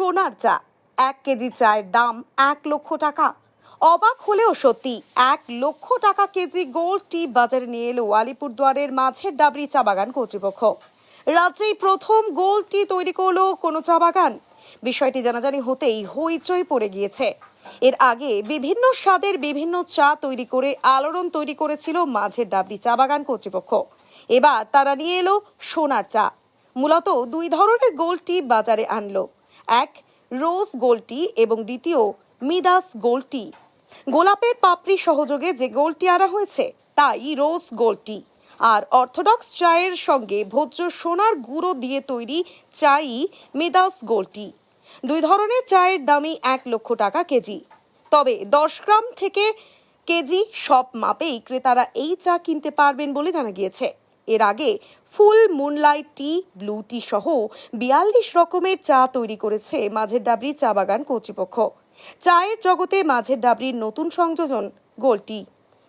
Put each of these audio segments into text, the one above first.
সোনার চা। এক কেজি চায়ের দাম এক লক্ষ টাকা। অবাক হলেও সত্যি, এক লক্ষ টাকা কেজি গোল্ড টি বাজারে নিয়ে এলো আলিপুরদুয়ারের মাঝের ডাবরি চা বাগান কর্তৃপক্ষ। রাজ্যেই প্রথম গোল্ড টি তৈরি করল কোনো চা বাগান। বিষয়টি জানাজানি হতেই হইচই পড়ে গিয়েছে। এর আগে বিভিন্ন স্বাদের বিভিন্ন চা তৈরি করে আলোড়ন তৈরি করেছিল মাঝের ডাবরি চা বাগান কর্তৃপক্ষ। এবার তারা নিয়ে এলো সোনার চা। মূলত দুই ধরনের গোল্ড টি বাজারে আনলো। এক, রোজ গোলটি এবং দ্বিতীয়, মিদাস গোলটি। গোলাপের পাপড়ি সহযোগে যে গোলটি আনা হয়েছে, তাই রোজ গোলটি। আর অর্থোডক্স চায়ের সঙ্গে ভোজ্য সোনার গুঁড়ো দিয়ে তৈরি চাই মিদাস গোলটি। দুই ধরনের চায়ের দামই এক লক্ষ টাকা কেজি। তবে দশ গ্রাম থেকে কেজি সব মাপেই ক্রেতারা এই চা কিনতে পারবেন বলে জানা গিয়েছে। এর আগে ফুল মুনলাইট টি, ব্লু টি সহ বিয়াল্লিশ রকমের চা তৈরি করেছে মাঝের ডাবরি চা বাগান কর্তৃপক্ষ। চায়ের জগতে মাঝের ডাবরির নতুন সংযোজন গোল্ড টি।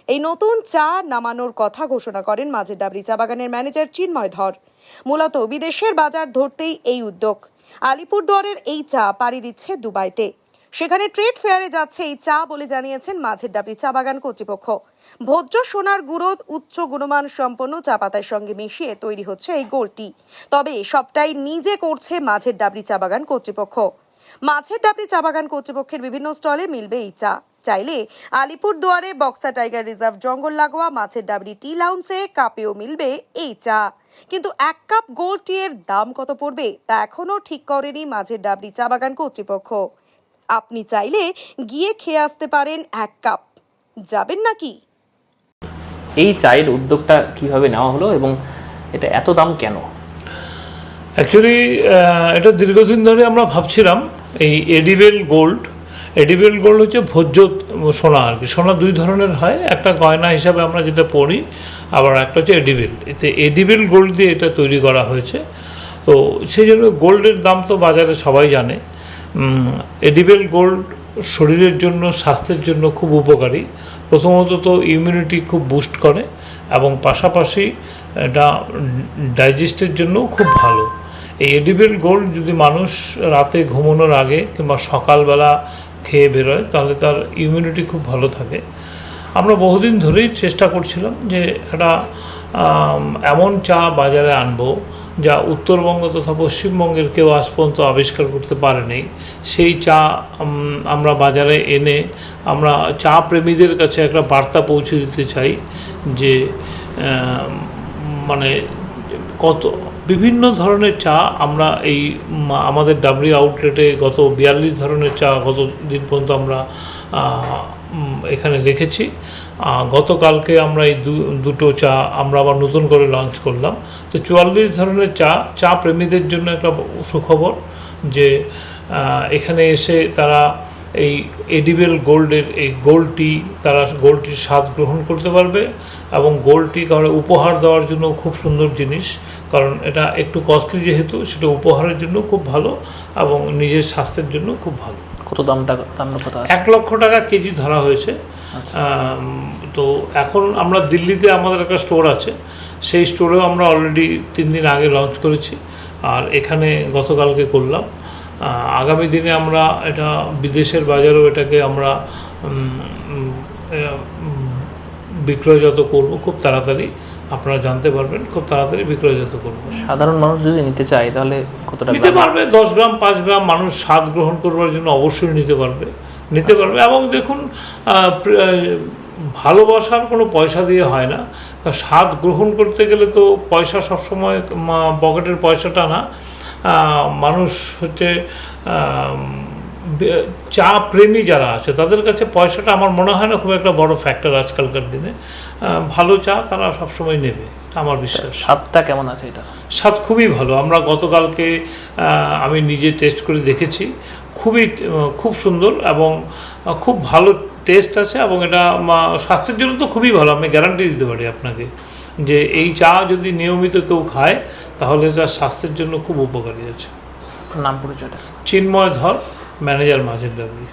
এই নতুন চা নামানোর কথা ঘোষণা করেন মাঝের ডাবরি চা বাগানের ম্যানেজার চিন্ময় ধর। মূলত বিদেশের বাজার ধরতেই এই উদ্যোগ। আলিপুরদুয়ারের এই চা পাড়ি দিচ্ছে দুবাইতে। সেখানে ট্রেড ফেয়ারে যাচ্ছে এই চা বলে জানিয়েছেন মাঝের ডাবরি চা বাগান কর্তৃপক্ষ। ভোজ্য সোনার গুঁড়ো, উচ্চ গুণমান সম্পন্ন চা পাতার সঙ্গে মিশিয়ে তৈরি হচ্ছে এই গোলটি। তবে সবটাই নিজে করছে মাঝের ডাবরি চা বাগান কর্তৃপক্ষ। মাছের ডাবরি চা বাগান কর্তৃপক্ষের বিভিন্ন স্টলে মিলবে এই চা। চাইলে আলিপুর দুয়ারে বক্সা টাইগার রিজার্ভ জঙ্গল লাগোয়া মাছের ডাবরি টি লাউন্সে কাপেও মিলবে এই চা। কিন্তু এক কাপ গোল্ড টি এর দাম কত পড়বে তা এখনও ঠিক করেনি মাঝের ডাবরি চা বাগান কর্তৃপক্ষ। আপনি চাইলে গিয়ে খেয়ে আসতে পারেন এক কাপ। যাবেন নাকি? এই চায়ের উদ্যোগটা কীভাবে নেওয়া হলো এবং এটা এত দাম কেন? অ্যাকচুয়ালি এটা দীর্ঘদিন ধরে আমরা ভাবছিলাম এই এডিবেল গোল্ড এডিবেল গোল্ড হচ্ছে ভোজ্য সোনা আর কি। সোনা দুই ধরনের হয়। একটা গয়না হিসাবে আমরা যেটা পড়ি আবার একটা হচ্ছে এডিবেল এতে এডিবেল গোল্ড দিয়ে এটা তৈরি করা হয়েছে। তো সেই জন্য গোল্ডের দাম তো বাজারে সবাই জানে। এডিবেল গোল্ড শরীরের জন্য, স্বাস্থ্যের জন্য খুব উপকারী। প্রথমত তো ইমিউনিটি খুব বুস্ট করে এবং পাশাপাশি এটা ডাইজেস্টের জন্যও খুব ভালো। এই এডিবেল গোল্ড যদি মানুষ রাতে ঘুমানোর আগে কিংবা সকালবেলা খেয়ে বেরোয়, তাহলে তার ইমিউনিটি খুব ভালো থাকে। আমরা বহুদিন ধরেই চেষ্টা করছিলাম যে একটা এমন চা বাজারে আনব যা উত্তরবঙ্গ তথা পশ্চিমবঙ্গের কেউ আজ পর্যন্ত আবিষ্কার করতে পারেনি। সেই চা আমরা বাজারে এনে আমরা চা প্রেমীদের কাছে একটা বার্তা পৌঁছে দিতে চাই যে মানে কত, বিভিন্ন ধরনের চা আমরা এই আমাদের ডাবলি আউটলেটে গত বিয়াল্লিশ ধরনের চা গত দিন পর্যন্ত আমরা এখানে রেখেছি গতকালকে আমরা এই দুটো চা আমরা আবার নতুন করে লঞ্চ করলাম। তো চুয়াল্লিশ ধরনের চা চা প্রেমীদের জন্য একটা সুখবর যে এখানে এসে তারা এই এডিবেল গোল্ডের, এই গোল্ড টি, তারা গোল্ডটির স্বাদ গ্রহণ করতে পারবে এবং গোল্ড টি কারণ উপহার দেওয়ার জন্য খুব সুন্দর জিনিস। কারণ এটা একটু কস্টলি যেহেতু, সেটা উপহারের জন্য খুব ভালো এবং নিজের স্বাস্থ্যের জন্য খুব ভালো। কত দামটা দামটা কত এক লক্ষ টাকা কেজি ধরা হয়েছে। তো এখন আমরা দিল্লিতে আমাদের একটা স্টোর আছে। সেই স্টোরেও আমরা অলরেডি তিন দিন আগে লঞ্চ করেছি। আর এখানে গতকালকে করলাম। আগামী দিনে আমরা এটা বিদেশের বাজারেও এটাকে আমরা বিক্রয়জাত করব খুব তাড়াতাড়ি। আপনারা জানতে পারবেন খুব তাড়াতাড়ি বিক্রয়জাত করব। সাধারণ মানুষ যদি নিতে চায় তাহলে কতটা নিতে পারবে দশ গ্রাম পাঁচ গ্রাম মানুষ স্বাদ গ্রহণ করবার জন্য অবশ্যই নিতে পারবে। নিতে পারবে এবং দেখুন ভালোবাসার কোনো পয়সা দিয়ে হয় না। স্বাদ গ্রহণ করতে গেলে তো পয়সা সবসময় পকেটের পয়সাটা না। মানুষ হচ্ছে চা প্রেমী যারা আছে তাদের কাছে পয়সাটা আমার মনে হয় না খুব একটা বড় ফ্যাক্টর আজকালকার দিনে। ভালো চা তারা সবসময় নেবে আমার বিশ্বাস। স্বাদটা কেমন আছে এটা? স্বাদ খুবই ভালো। আমরা গতকালকে আমি নিজে টেস্ট করে দেখেছি। খুবই খুব সুন্দর এবং খুব ভালো টেস্ট আছে এবং এটা স্বাস্থ্যের জন্য তো খুবই ভালো। আমি গ্যারান্টি দিতে পারি আপনাকে যে এই চা যদি নিয়মিত কেউ খায় তাহলে তার স্বাস্থ্যের জন্য খুব উপকারী আছে। নাম পরিচয়টা? চিন্ময় ধর। ম্যানেজার মাঝের ডাবরি